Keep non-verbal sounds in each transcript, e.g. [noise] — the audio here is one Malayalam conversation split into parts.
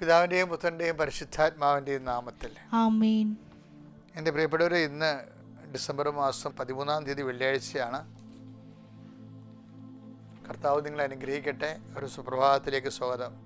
പിതാവിന്റെയും പുത്രന്റെയും പരിശുദ്ധാത്മാവിന്റെയും നാമത്തിൽ. എന്റെ പ്രിയപ്പെട്ടവരെ ഇന്ന് ഡിസംബർ മാസം പതിമൂന്നാം തീയതി വെള്ളിയാഴ്ചയാണ്. കർത്താവ് നിങ്ങളെ അനുഗ്രഹിക്കട്ടെ. ഒരു സുപ്രഭാതത്തിലേക്ക് സ്വാഗതം.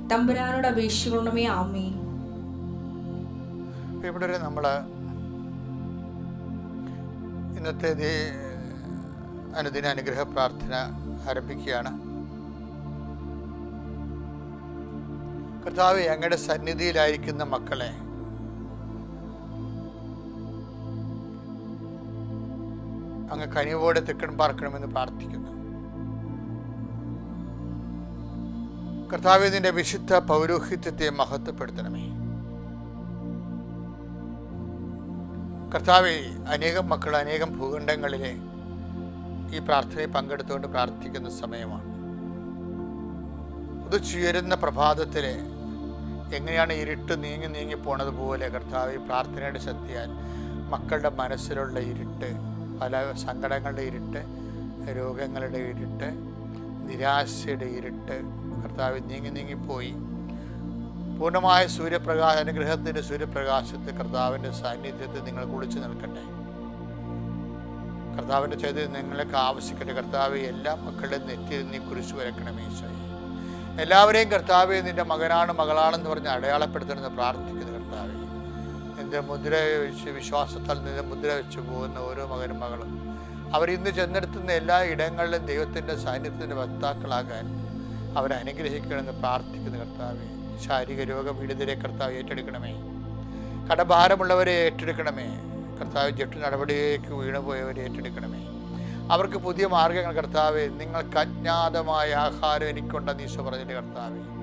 തമ്പുരാനോട് അപേക്ഷിക്കണമേ ആമേ ഇവിടെ നമ്മൾ ഇന്നത്തെ അനുദിന അനുഗ്രഹ പ്രാർത്ഥന ആരംഭിക്കുകയാണ്. കർത്താവ് ഞങ്ങളുടെ സന്നിധിയിലായിരിക്കുന്ന മക്കളെ അങ്ങ് കനിവോടെ തെക്കൺ പാർക്കണമെന്ന് പ്രാർത്ഥിക്കുന്നു. കർത്താവെ നിന്റെ വിശുദ്ധ പൗരോഹിത്യത്തെ മഹത്വപ്പെടുത്തണമേ. കർത്താവെ അനേകം മക്കൾ അനേകം ഭൂഖണ്ഡങ്ങളിലെ ഈ പ്രാർത്ഥനയിൽ പങ്കെടുത്തുകൊണ്ട് പ്രാർത്ഥിക്കുന്ന സമയമാണ്. അത് ചുയരുന്ന പ്രഭാതത്തിൽ എങ്ങനെയാണ് ഇരുട്ട് നീങ്ങി നീങ്ങി പോണതുപോലെ കർത്താവ് ഈ പ്രാർത്ഥനയുടെ ശക്തിയാൽ മക്കളുടെ മനസ്സിലുള്ള ഇരുട്ട് പല സങ്കടങ്ങളുടെ ഇരുട്ട് രോഗങ്ങളുടെ ഇരുട്ട് നിരാശയുടെ ഇരുട്ട് കർത്താവ് നീങ്ങി നീങ്ങിപ്പോയി. പൂർണമായ സൂര്യപ്രകാശ അനുഗ്രഹത്തിന്റെ സൂര്യപ്രകാശത്തെ കർത്താവിന്റെ സാന്നിധ്യത്തിൽ നിങ്ങൾ കുളിച്ചു നിൽക്കട്ടെ. കർത്താവിന്റെ ചെയ്ത് നിങ്ങളൊക്കെ ആവശ്യിക്കട്ടെ കർത്താവ് എല്ലാ മക്കളുടെയും നെറ്റിയിൽ നീ കുരിശു വരക്കണമേ ഈശോയെ. എല്ലാവരെയും കർത്താവെ നിന്റെ മകനാണ് മകളാണെന്ന് പറഞ്ഞ് അടയാളപ്പെടുത്തണമെന്ന് പ്രാർത്ഥിക്കുന്നു കർത്താവെ. നിന്റെ മുദ്ര വെച്ച് വിശ്വാസത്താൽ നിന്റെ മുദ്ര വെച്ച് പോകുന്ന ഓരോ മകനും മകളും. അവർ ഇന്ന് ചെന്നെടുത്തുന്ന എല്ലാ ഇടങ്ങളിലും ദൈവത്തിന്റെ സാന്നിധ്യത്തിന്റെ വക്താക്കളാകാൻ അവരെ അനുഗ്രഹിക്കണമെന്ന് പ്രാർത്ഥിക്കുന്നു കർത്താവെ ശാരീരിക രോഗപീഡിതരെ കർത്താവ് ഏറ്റെടുക്കണമേ. കടഭാരമുള്ളവരെ ഏറ്റെടുക്കണമേ. കർത്താവ് ജെട്ട് നടപടിയിലേക്ക് വീണുപോയവരെ ഏറ്റെടുക്കണമേ. അവർക്ക് പുതിയ മാർഗങ്ങൾ കർത്താവെ നിങ്ങൾക്ക് അജ്ഞാതമായ ആഹാരം എനിക്കുണ്ടെന്ന് ഈശോ പറഞ്ഞിട്ട് കർത്താവെ.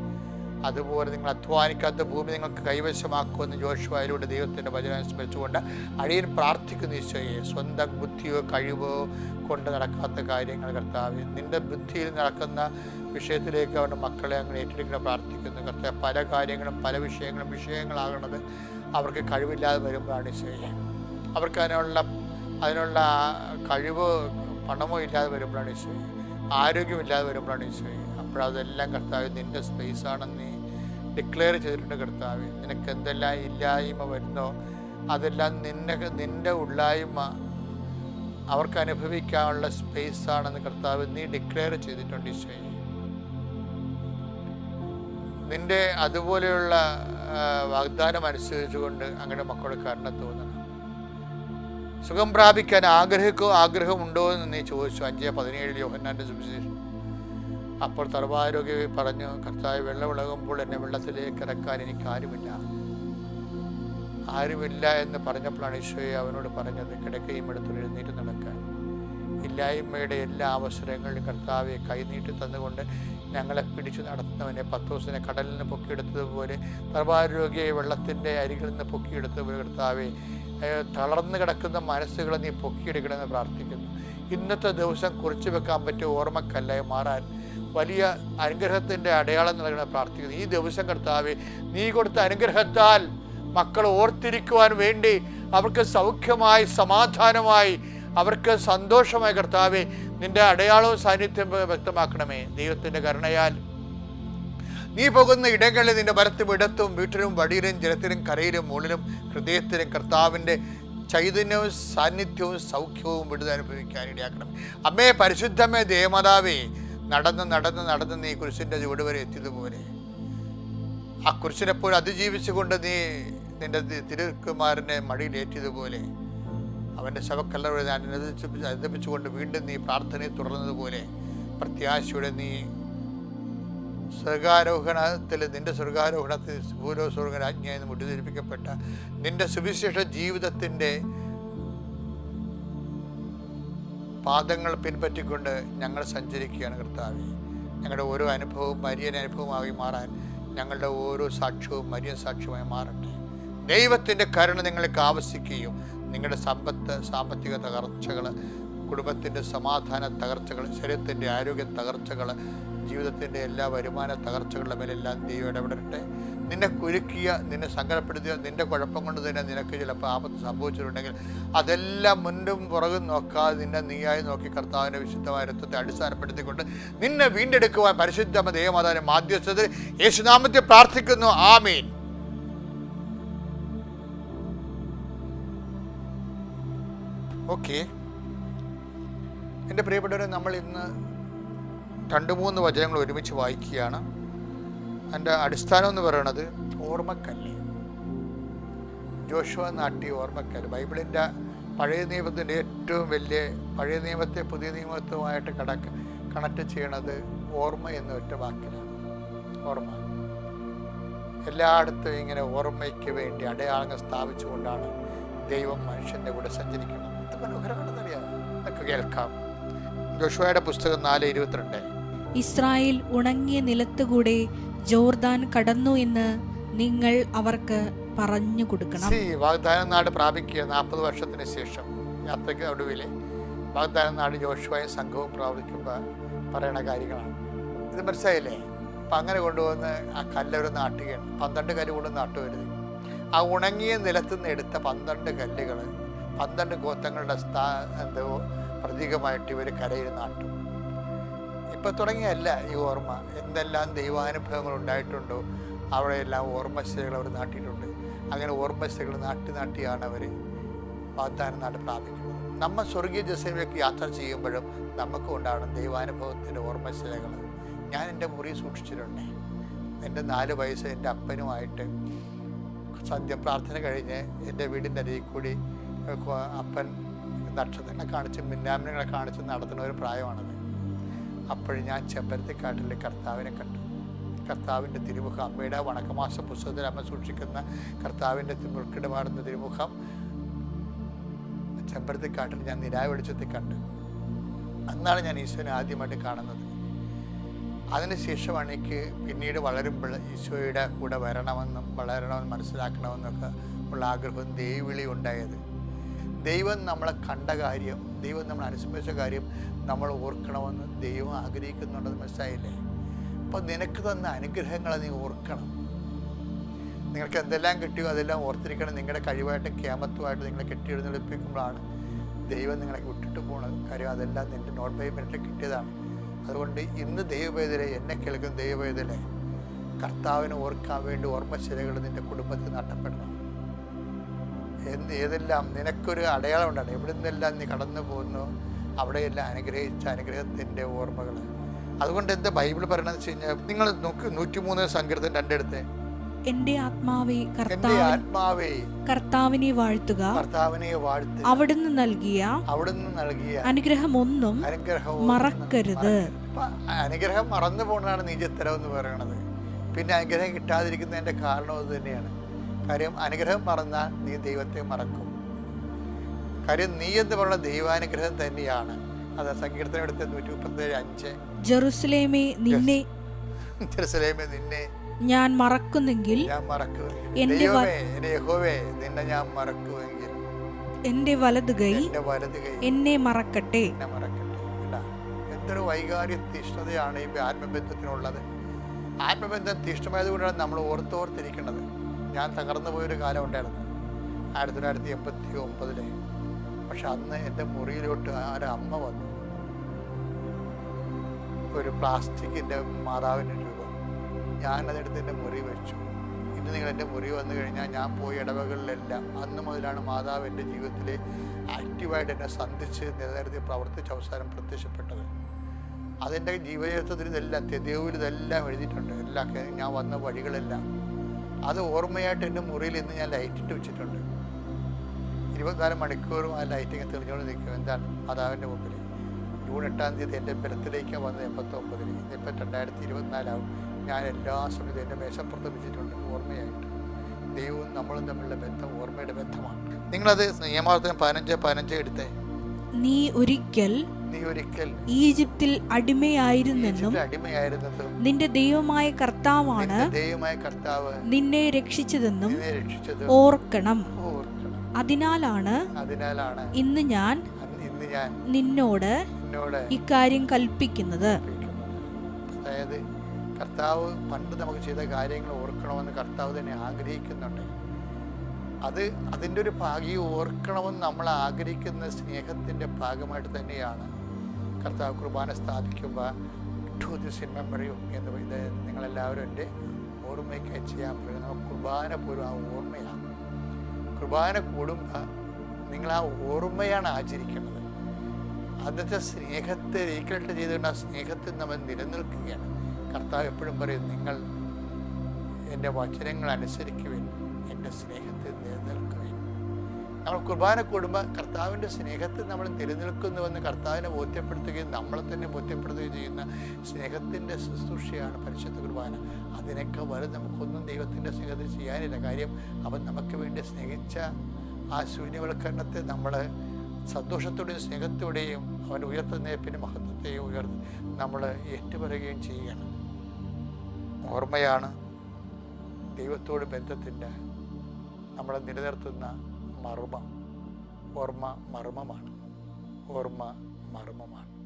അതുപോലെ നിങ്ങൾ അധ്വാനിക്കാത്ത ഭൂമി നിങ്ങൾക്ക് കൈവശമാക്കുമെന്ന് ജോഷുവായിലൂടെ ദൈവത്തിന്റെ വചനം സ്മരിച്ചുകൊണ്ട് അടിയൻ പ്രാർത്ഥിക്കുന്ന ഈശോയെ. സ്വന്തം ബുദ്ധിയോ കഴിവോ കൊണ്ട് നടക്കാത്ത കാര്യങ്ങൾ കർത്താവ് നിന്റെ ബുദ്ധിയിൽ നടക്കുന്ന വിഷയത്തിലേക്ക് അവരുടെ മക്കളെ അങ്ങനെ ഏറ്റെടുക്കണം പ്രാർത്ഥിക്കുന്നു. കർത്താവ് പല കാര്യങ്ങളും പല വിഷയങ്ങളും വിഷയങ്ങളാകുന്നത് അവർക്ക് കഴിവില്ലാതെ വരുമ്പോഴാണ് ഈശോയെ. അവർക്ക് അതിനുള്ള അതിനുള്ള കഴിവ് പണമോ ഇല്ലാതെ വരുമ്പോഴാണ് ഈശോയെ. ആരോഗ്യമില്ലാതെ വരുമ്പോഴാണ് ഈശോയെ. അപ്പോഴതെല്ലാം കർത്താവ് നിന്റെ സ്പേസാണെന്ന് ഡിക്ലെയർ ചെയ്തിട്ടുണ്ട് കർത്താവ്. നിനക്ക് എന്തെല്ലാം ഇല്ലായ്മ വരുന്നോ അതെല്ലാം നിന്നെ നിന്റെ ഉള്ളായ്മ അവർക്ക് അനുഭവിക്കാനുള്ള സ്പേസ് ആണെന്ന് കർത്താവ് നീ ഡിക്ലെയർ ചെയ്തിട്ടുണ്ട് ഈശോയെ. നിന്റെ അതുപോലെയുള്ള വാഗ്ദാനം അനുസരിച്ചുകൊണ്ട് അങ്ങനെ മക്കളുടെ കരുണ തോന്നണം. സുഖം പ്രാപിക്കാൻ ആഗ്രഹിക്കോ ആഗ്രഹമുണ്ടോ എന്ന് നീ ചോദിച്ചു. അഞ്ച് പതിനേഴ് യോഹന്നാന്റെ സുവിശേഷം. അപ്പോൾ സർവാരോഗ്യ പറഞ്ഞു കർത്താവ് വെള്ളമിളകുമ്പോൾ എന്നെ വെള്ളത്തിലേക്ക് ഇറക്കാൻ എനിക്ക് ആരുമില്ല. ആരുമില്ല എന്ന് പറഞ്ഞപ്പോഴാണ് ഈശോയെ അവനോട് പറഞ്ഞത് കിടക്കയും എടുത്തു എഴുന്നേറ്റ് നടക്കാൻ. ഇല്ലായ്മയുടെ എല്ലാ അവസരങ്ങളിലും കർത്താവെ കൈനീട്ടി തന്നുകൊണ്ട് ഞങ്ങളെ പിടിച്ചു നടത്തുന്നവനെ പത്തോസിനെ കടലിൽ നിന്ന് പൊക്കിയെടുത്തതുപോലെ സർവാരോഗ്യ വെള്ളത്തിന്റെ അരികളിൽ നിന്ന് പൊക്കിയെടുത്തതുപോലെ കർത്താവെ തളർന്നു കിടക്കുന്ന മനസ്സുകളെ നീ പൊക്കിയെടുക്കണമെന്ന് പ്രാർത്ഥിക്കുന്നു. ഇന്നത്തെ ദിവസം കുറിച്ചു വെക്കാൻ പറ്റിയ ഓർമ്മക്കല്ലായി മാറാൻ വലിയ അനുഗ്രഹത്തിന്റെ അടയാളം നൽകണ പ്രാർത്ഥിക്കുന്നു. ഈ ദിവസം കർത്താവെ നീ കൊടുത്ത അനുഗ്രഹത്താൽ മക്കൾ ഓർത്തിരിക്കുവാൻ വേണ്ടി അവർക്ക് സൗഖ്യമായി സമാധാനമായി അവർക്ക് സന്തോഷമായി കർത്താവെ നിന്റെ അടയാളവും സാന്നിധ്യം വ്യക്തമാക്കണമേ. ദൈവത്തിന്റെ കരുണയാൽ നീ പോകുന്ന ഇടങ്ങളിൽ നിന്റെ വരത്തും ഇടത്തും വീട്ടിലും വടിയിലും ജലത്തിലും കരയിലും മുകളിലും ഹൃദയത്തിലും കർത്താവിന്റെ ചൈതന്യവും സാന്നിധ്യവും സൗഖ്യവും വിടുതനുഭവിക്കാൻ ഇടയാക്കണം അമ്മേ പരിശുദ്ധമേ ദേവമാതാവേ നടന്ന് നടന്ന് നടന്ന് നീ കുരിശിന്റെ ചുവട് വരെ എത്തിയതുപോലെ ആ കുരിശിനെപ്പോഴും അതിജീവിച്ചുകൊണ്ട് നീ നിന്റെ തിരുക്കുമാരനെ മടിയിലേറ്റിയതുപോലെ അവന്റെ ശവക്കല്ലറ ഞാൻ അനുദിച്ച് അനുദിപ്പിച്ചുകൊണ്ട് വീണ്ടും നീ പ്രാർത്ഥനയെ തുടർന്നതുപോലെ പ്രത്യാശയുടെ നീ സ്വർഗാരോഹണത്തിൽ നിന്റെ സ്വർഗാരോഹണത്തിൽ ഭൂലോ സ്വർഗരാജ്ഞയെന്ന് മുട്ടിധരിപ്പിക്കപ്പെട്ട നിന്റെ സുവിശേഷ ജീവിതത്തിന്റെ പാദങ്ങൾ പിൻപറ്റിക്കൊണ്ട് ഞങ്ങൾ സഞ്ചരിക്കുകയാണ് കർത്താവെ. ഞങ്ങളുടെ ഓരോ അനുഭവവും മരിയൻ അനുഭവമായി മാറാൻ ഞങ്ങളുടെ ഓരോ സാക്ഷ്യവും മരിയൻ സാക്ഷ്യമായി മാറട്ടെ. ദൈവത്തിന്റെ കരുണ നിങ്ങൾക്ക് ആവശ്യിക്കുകയും നിങ്ങളുടെ സമ്പത്ത് സാമ്പത്തിക തകർച്ചകൾ കുടുംബത്തിന്റെ സമാധാന തകർച്ചകൾ ശരീരത്തിന്റെ ആരോഗ്യ തകർച്ചകൾ ജീവിതത്തിന്റെ എല്ലാ വരുമാന തകർച്ചകളുടെ മേലെല്ലാം ദൈവം ഇടപെടട്ടെ. നിന്നെ കുരുക്കിയ നിന്നെ സങ്കടപ്പെടുത്തിയ നിന്റെ കുഴപ്പം കൊണ്ട് തന്നെ നിനക്ക് ചിലപ്പോൾ ആപത്ത് സംഭവിച്ചിട്ടുണ്ടെങ്കിൽ അതെല്ലാം മുൻപും പുറകും നോക്കാതെ നിന്നെ നീയായി നോക്കി കർത്താവിന്റെ വിശുദ്ധമായ രക്തത്തെ അടിസ്ഥാനപ്പെടുത്തിക്കൊണ്ട് നിന്നെ വീണ്ടെടുക്കുവാൻ പരിശുദ്ധമ ദൈവമാതാവിനെ മാധ്യസ്ഥത്തിൽ യേശുനാമത്തെ പ്രാർത്ഥിക്കുന്നു. ആമീൻ. ഓക്കെ. എന്റെ പ്രിയപ്പെട്ടവരെ നമ്മൾ ഇന്ന് രണ്ട് മൂന്ന് വചനങ്ങൾ ഒരുമിച്ച് വായിക്കുകയാണ്. അതിന്റെ അടിസ്ഥാനം എന്ന് പറയുന്നത് ഓർമ്മക്കല്ല്. ജോഷുവ നാട്ടി ഓർമ്മക്കല്ല്. ബൈബിളിന്റെ പഴയ നിയമത്തിന്റെ ഏറ്റവും വലിയ പഴയ നിയമത്തെ പുതിയ നിയമത്തുമായിട്ട് കടക്ക കണക്ട് ചെയ്യണത് ഓർമ്മ എന്ന ഒറ്റ വാക്കിലാണ് ഓർമ്മ. എല്ലായിടത്തും ഇങ്ങനെ ഓർമ്മയ്ക്ക് വേണ്ടി അടയാളങ്ങൾ സ്ഥാപിച്ചുകൊണ്ടാണ് ദൈവം മനുഷ്യന്റെ കൂടെ സഞ്ചരിക്കുന്നത്. ഇത് മനോഹരമാണെന്നറിയാം നമുക്ക് കേൾക്കാം. ജോഷുവയുടെ പുസ്തകം നാല് ഇരുപത്തിരണ്ട്. ഇസ്രായേൽ ഉണങ്ങിയ നിലത്തുകൂടെ ജോർദാൻ കടന്നു എന്ന് നിങ്ങൾ അവർക്ക് പറഞ്ഞു കൊടുക്കണം. വാഗ്ദാന നാട് പ്രാപിക്കുക നാൽപ്പത് വർഷത്തിന് ശേഷം യാത്രയ്ക്ക് ഒടുവിൽ വാഗ്ദാന നാട് ജോഷുവായ സംഘവും പ്രാപിക്കുമ്പോൾ പറയണ കാര്യങ്ങളാണ്. ഇത് മനസ്സിലായില്ലേ? അപ്പം അങ്ങനെ കൊണ്ടുവന്ന് ആ കല്ലൊരു നാട്ടുകയാണ്. പന്ത്രണ്ട് കല്ല് കൊണ്ട് നാട്ടുവരുത് ആ ഉണങ്ങിയ നിലത്തു നിന്ന് എടുത്ത പന്ത്രണ്ട് കല്ലുകൾ പന്ത്രണ്ട് ഗോത്രങ്ങളുടെ സ്ഥാ എന്തോ പ്രതീകമായിട്ട് ഇവർ കരയിൽ നാട്ടും. ഇപ്പം തുടങ്ങിയല്ല ഈ ഓർമ്മ. എന്തെല്ലാം ദൈവാനുഭവങ്ങൾ ഉണ്ടായിട്ടുണ്ടോ? അവിടെയെല്ലാം ഓർമ്മശിലകൾ അവർ നാട്ടിയിട്ടുണ്ട്. അങ്ങനെ ഓർമ്മശിലകൾ നാട്ടി നാട്ടിയാണ് അവർ വാഗ്ദാനം നാട് പ്രാപിക്കുന്നത്. നമ്മൾ സ്വർഗീയ ജസയിലേക്ക് യാത്ര ചെയ്യുമ്പോഴും നമുക്കും ഉണ്ടാവണം ദൈവാനുഭവത്തിന്റെ ഓർമ്മശിലകൾ. ഞാൻ എന്റെ മുറി സൂക്ഷിച്ചിട്ടുണ്ട്. എന്റെ നാല് വയസ്സ് എന്റെ അപ്പനുമായിട്ട് സന്ധ്യപ്രാർത്ഥന കഴിഞ്ഞ് എന്റെ വീടിന്റെ അരികിൽ കൂടി അപ്പൻ നക്ഷത്രങ്ങളെ കാണിച്ച് മിന്നാമിനങ്ങളെ കാണിച്ച് നടത്തുന്ന ഒരു പ്രായമാണത്. അപ്പോഴും ഞാൻ ചെമ്പരത്തിക്കാട്ടിൽ കർത്താവിനെ കണ്ടു. കർത്താവിന്റെ തിരുമുഖം അമ്മയുടെ വണക്കമാസ പുസ്തകത്തിൽ അമ്മ സൂക്ഷിക്കുന്ന കർത്താവിന്റെ മുറുക്കിട് പാടുന്ന തിരുമുഖം ചെമ്പരത്തിക്കാട്ടിൽ ഞാൻ നിരാ വെളിച്ചത്തിൽ കണ്ടു. അന്നാണ് ഞാൻ ഈശോനെ ആദ്യമായിട്ട് കാണുന്നത്. അതിനുശേഷമാണ് എനിക്ക് പിന്നീട് വളരുമ്പോൾ ഈശോയുടെ കൂടെ വരണമെന്നും വളരണമെന്നും മനസ്സിലാക്കണമെന്നൊക്കെ ഉള്ള ആഗ്രഹം ദൈവവിളി ഉണ്ടായത്. ദൈവം നമ്മളെ കണ്ട കാര്യം ദൈവം നമ്മൾ അനുസ്മരിച്ച കാര്യം നമ്മൾ ഓർക്കണമെന്ന് ദൈവം ആഗ്രഹിക്കുന്നുണ്ടെന്ന് മനസ്സിലായില്ലേ? അപ്പം നിനക്ക് തന്ന അനുഗ്രഹങ്ങളെ നീ ഓർക്കണം. നിങ്ങൾക്ക് എന്തെല്ലാം കിട്ടിയോ അതെല്ലാം ഓർത്തിരിക്കണം. നിങ്ങളുടെ കഴിവായിട്ട് ക്യാമത്തുമായിട്ട് നിങ്ങളെ കെട്ടിയെഴുന്നള്ളിപ്പിക്കുമ്പോഴാണ് ദൈവം നിങ്ങളെ വിട്ടിട്ട് പോകുന്നത് കാര്യം അതെല്ലാം നിന്റെ നോട്ട് പേയ്മെന്റിൽ കിട്ടിയതാണ്. അതുകൊണ്ട് ഇന്ന് ദൈവവേദന എന്നെ കേൾക്കുന്ന ദൈവവേദന കർത്താവിനെ ഓർക്കാൻ വേണ്ടി ഓർമ്മശിലകൾ നിന്റെ കുടുംബത്തിൽ നഷ്ടപ്പെടണം എന്ത് ഏതെല്ലാം നിനക്കൊരു അടയാളം ഉണ്ടാണ്? എവിടെ നിന്നെല്ലാം നീ കടന്നു പോകുന്നു? അവിടെയെല്ലാം അനുഗ്രഹിച്ച അനുഗ്രഹത്തിന്റെ ഓർമ്മകൾ. അതുകൊണ്ട് എന്താ ബൈബിൾ പറയണമെന്ന് വെച്ച് കഴിഞ്ഞാൽ നിങ്ങൾ നോക്ക് നൂറ്റിമൂന്ന് സങ്കീർത്തം രണ്ടെടുത്ത്. എന്റെ ആത്മാവേ ആത്മാവേ. കർത്താവിനെ വാഴ്ത്തുക. കർത്താവിനെ വാഴ്ത്തുക. അവിടുന്ന് നൽകിയ അവിടുന്ന് നൽകിയ അനുഗ്രഹമൊന്നും അനുഗ്രഹവും മറക്കരുത്. അനുഗ്രഹം മറന്നു പോകുന്നതാണ് നീചത്തരം എന്ന് പറയണത്. പിന്നെ അനുഗ്രഹം കിട്ടാതിരിക്കുന്നതിന്റെ കാരണം അത് തന്നെയാണ്. കാര്യം അനുഗ്രഹം മറന്നാൽ നീ ദൈവത്തെ മറക്കും. കാര്യം നീ എന്ന് പറയുന്ന ദൈവാനുഗ്രഹം തന്നെയാണ്. അത് സങ്കീർത്തനം എടുത്ത നൂറ്റി മുപ്പത്തേഴ് അഞ്ച്. ജെറുസലേമേ നിന്നെ [laughs] ജെറുസലേമേ നിന്നെ ഞാൻ മറക്കുന്നെങ്കിൽ ഞാൻ മറക്കുമെങ്കിൽ. എന്റെ യഹോവേ നിന്നെ ഞാൻ മറക്കുമെങ്കിൽ. എന്റെ വലതു കൈ എന്നെ മറക്കട്ടെ. എന്തൊരു വൈകാരിക തീഷ്ണതയാണ് ഈ ആത്മബന്ധത്തിനുള്ളത്. ആത്മബന്ധം തീഷ്ണമായത് കൊണ്ടാണ് നമ്മൾ ഓർത്തോർത്തിരിക്കുന്നത് ഞാൻ തകർന്നു പോയൊരു കാലം ഉണ്ടായിരുന്നു. ആയിരത്തി തൊള്ളായിരത്തി എൺപത്തി ഒമ്പതിലെ പക്ഷെ അന്ന് എന്റെ മുറിയിലോട്ട് ഒരു അമ്മ വന്നു. ഒരു പ്ലാസ്റ്റിക്കിന്റെ മാതാവിന്റെ രൂപം. ഞാനതെടുത്ത് എന്റെ മുറി വെച്ചു. ഇന്ന് നിങ്ങൾ എന്റെ മുറി വന്നു കഴിഞ്ഞാൽ ഞാൻ പോയി ഇടവകളിലെല്ലാം അന്ന് മുതലാണ് മാതാവ് എന്റെ ജീവിതത്തിൽ ആക്റ്റീവായിട്ട് എന്നെ സന്ധിച്ച് നിലനിർത്തി പ്രവർത്തിച്ച അവസാനം പ്രത്യക്ഷപ്പെട്ടത്. അതെന്റെ ജീവചരിത്രത്തിൽ ഇതെല്ലാം തെതിവിൽ ഇതെല്ലാം എഴുതിയിട്ടുണ്ട്. എല്ലാ ഞാൻ വന്ന വഴികളെല്ലാം. അത് ഓർമ്മയായിട്ട് എന്റെ മുറിയിൽ ഇന്ന് ഞാൻ ലൈറ്റിട്ട് വെച്ചിട്ടുണ്ട്. ഇരുപത്തിനാല് മണിക്കൂറും ആ ലൈറ്റിങ് തെളിഞ്ഞുകൊണ്ട് നിൽക്കും. എന്താണ്? മാതാവിന്റെ മുമ്പിൽ. ജൂൺ എട്ടാം തീയതി എന്റെ ബലത്തിലേക്ക് വന്നത് എൺപത്തൊമ്പതിൽ ഇന്നിപ്പോൾ രണ്ടായിരത്തി ഇരുപത്തിനാലാവും ഞാൻ എല്ലാ സമയത്തും എന്റെ മേശപ്പുറത്ത് വെച്ചിട്ടുണ്ട് ഓർമ്മയായിട്ട്. ദൈവവും നമ്മളും തമ്മിലുള്ള ബന്ധം ഓർമ്മയുടെ ബന്ധമാണ്. നിങ്ങളത് നിയമാർത്ഥം പതിനഞ്ച് പതിനഞ്ച് എടുത്തേ. നീ ഒരിക്കൽ നീ ഒരിക്കൽ ഈജിപ്തിൽ അടിമയായിരുന്നെന്നും നിന്റെ ദൈവമായ കർത്താവാണ് ദൈവമായ കർത്താവ് നിന്നെ രക്ഷിച്ചതെന്നും ഓർക്കണം. അതിനാലാണ് അതിനാലാണ് ഇന്ന് ഞാൻ ഇന്ന് ഞാൻ നിന്നോട് എന്നോട് ഇക്കാര്യം കൽപ്പിക്കുന്നത്. കൽപ്പിക്കുന്നത്. അതായത് കർത്താവ് പണ്ട് നമുക്ക് ചെയ്ത കാര്യങ്ങൾ ഓർക്കണമെന്ന് കർത്താവ് തന്നെ ആഗ്രഹിക്കുന്നുണ്ട്. അത് അതിന്റെ ഒരു ഭാഗ്യം ഓർക്കണമെന്ന് നമ്മൾ ആഗ്രഹിക്കുന്ന സ്നേഹത്തിന്റെ ഭാഗമായിട്ട് തന്നെയാണ്. കർത്താവ് കുർബാന സ്ഥാപിക്കുമ്പോൾ ടു ദിസ് ഇൻ മെമ്മറി എന്ന് ഇത് നിങ്ങളെല്ലാവരും എന്റെ ഓർമ്മയ്ക്കായി ചെയ്യാൻ പറ്റും. നമുക്ക് കുർബാന പോലും ആ ഓർമ്മയാണ് കുർബാന കൂടുമ്പോൾ നിങ്ങൾ ആ ഓർമ്മയാണ് ആചരിക്കുന്നത്. അന്നത്തെ സ്നേഹത്തെ റീക്രട്ട് ചെയ്തുകൊണ്ട് ആ സ്നേഹത്തിൽ നമ്മൾ നിലനിൽക്കുകയാണ്. കർത്താവ് എപ്പോഴും പറയും നിങ്ങൾ എന്റെ വചനങ്ങൾ അനുസരിക്കുവിൻ എന്റെ സ്നേഹത്തിൽ നിലനിൽക്കുവിൻ. നമ്മൾ കുർബാന കൂടുമ്പോൾ കർത്താവിന്റെ സ്നേഹത്തിൽ നമ്മൾ നിലനിൽക്കുന്നുവെന്ന് കർത്താവിനെ ബോധ്യപ്പെടുത്തുകയും നമ്മളെ തന്നെ ബോധ്യപ്പെടുത്തുകയും ചെയ്യുന്ന സ്നേഹത്തിന്റെ ശുശ്രൂഷയാണ് പരിശുദ്ധ കുർബാന. അതിനൊക്കെ വരും നമുക്കൊന്നും ദൈവത്തിന്റെ സ്നേഹത്തിൽ ചെയ്യാനില്ല. കാര്യം അവൻ നമുക്ക് വേണ്ടി സ്നേഹിച്ച ആ ശൂന്യവൽക്കരണത്തെ നമ്മൾ സന്തോഷത്തോടെയും സ്നേഹത്തോടെയും അവന്റെ ഉയർത്തുന്നേപ്പിന്റെ മഹത്വത്തെയും ഉയർത്ത് നമ്മൾ ഏറ്റുപറയുകയും ചെയ്യുകയാണ് ഓർമ്മയാണ് ദൈവത്തോട് ബന്ധത്തിന്റെ നമ്മളെ നിലനിർത്തുന്ന മർമ്മം. ഓർമ്മ മർമ്മമാണ്. ഓർമ്മ മർമ്മമാണ്.